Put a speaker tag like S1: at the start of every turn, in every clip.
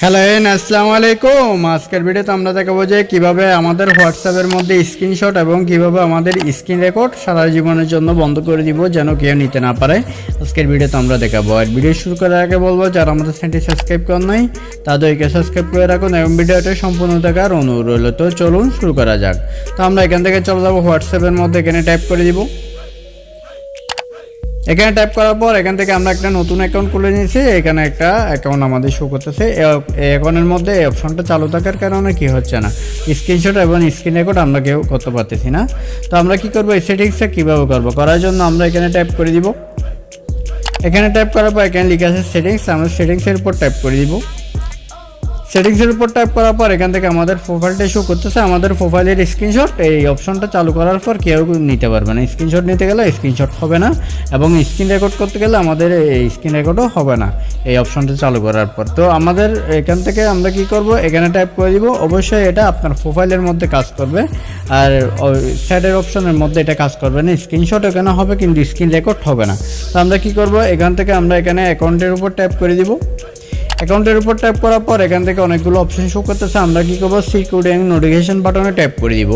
S1: Hello, N, আসসালামু আলাইকুম। আজকের ভিডিওতে আমরা দেখাবো যে কীভাবে আমাদের হোয়াটসঅ্যাপের মধ্যে স্ক্রিনশট এবং কীভাবে আমাদের স্ক্রিন রেকর্ড সারা জীবনের জন্য বন্ধ করে দিব যেন কেউ নিতে না পারে। আজকের ভিডিওতে আমরা দেখাবো। আর ভিডিও শুরু করার আগে বলব, যারা আমাদের চ্যানেলটি সাবস্ক্রাইব করেন নাই, তাদেরকে সাবস্ক্রাইব করে রাখুন এবং ভিডিওটা সম্পূর্ণ দেখার অনুরোধ রইল। তো চলুন শুরু করা যাক। তো আমরা এখান থেকে চলে যাব হোয়াটসঅ্যাপের মধ্যে এখানে টাইপ করে দিব। এখানে টাইপ করার পর এখান থেকে আমরা একটা নতুন অ্যাকাউন্ট খুলে নিয়েছি। এখানে একটা অ্যাকাউন্ট আমাদের শো করতেছে। এই অ্যাকাউন্টের মধ্যে এই অপশনটা চালু থাকার কারণে কি হচ্ছে না? স্ক্রিনশট এবং স্ক্রিন রেকর্ড আমরা কেউ করতে পারতেছি না। তো আমরা কি করব? এই সেটিংসটা কীভাবে করব? করার জন্য আমরা এখানে টাইপ করে দিব। এখানে টাইপ করার পর এখানে লিখে আছে সেটিংস আমরা সেটিংসের উপর টাইপ করে দিব। সেটিংসের উপর টাইপ করার পর এখান থেকে আমাদের প্রোফাইলটা শো করতেছে। আমাদের প্রোফাইলের স্ক্রিনশট এই অপশনটা চালু করার পর কেউ নিতে পারবে না। স্ক্রিনশট নিতে গেলে স্ক্রিনশট হবে না এবং স্ক্রিন রেকর্ড করতে গেলে আমাদের এই স্ক্রিন রেকর্ডও হবে না, এই অপশনটা চালু করার পর। তো আমাদের এখান থেকে আমরা কি করব? এখানে টাইপ করে দিব। অবশ্যই এটা আপনার প্রোফাইলের মধ্যে কাজ করবে। আর সাইডের অপশনের মধ্যে এটা কাজ করবে না। স্ক্রিনশট এখানে হবে কিন্তু স্ক্রিন রেকর্ড হবে না। তো আমরা কি করব? এখান থেকে আমরা এখানে অ্যাকাউন্টের উপর টাইপ করে দিব। অ্যাকাউন্টের উপর ট্যাপ করার পর এখান থেকে অনেকগুলো অপশন শো করতেছে। আমরা কি করব? সিকিউরিটি অ্যান্ড নোটিফিকেশন বাটনে ট্যাপ করে দিব।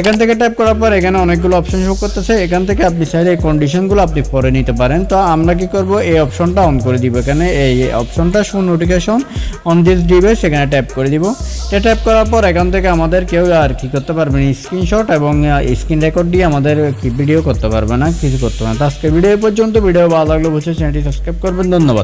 S1: এখান থেকে ট্যাপ করার পর এখানে অনেকগুলো অপশন শো করতেছে। এখান থেকে আপনি চাইলে এই কন্ডিশনগুলো আপনি পরে নিতে পারেন। তো আমরা কি করব? এই অপশনটা অন করে দিব এখানে। এই অপশনটা show notification on this device এখানে ট্যাপ করে দিব। এটা ট্যাপ করার পর এখান থেকে আমাদের কেউ আর কি করতে পারবে না। স্ক্রিনশট এবং স্ক্রিন রেকর্ড দিয়ে আমাদের ভিডিও করতে পারবে না, কিছু করতে পারবে না। তো আজকে ভিডিও পর্যন্ত। ভিডিও ভালো লাগলে অবশ্যই চ্যানেলটি সাবস্ক্রাইব করবেন। ধন্যবাদ।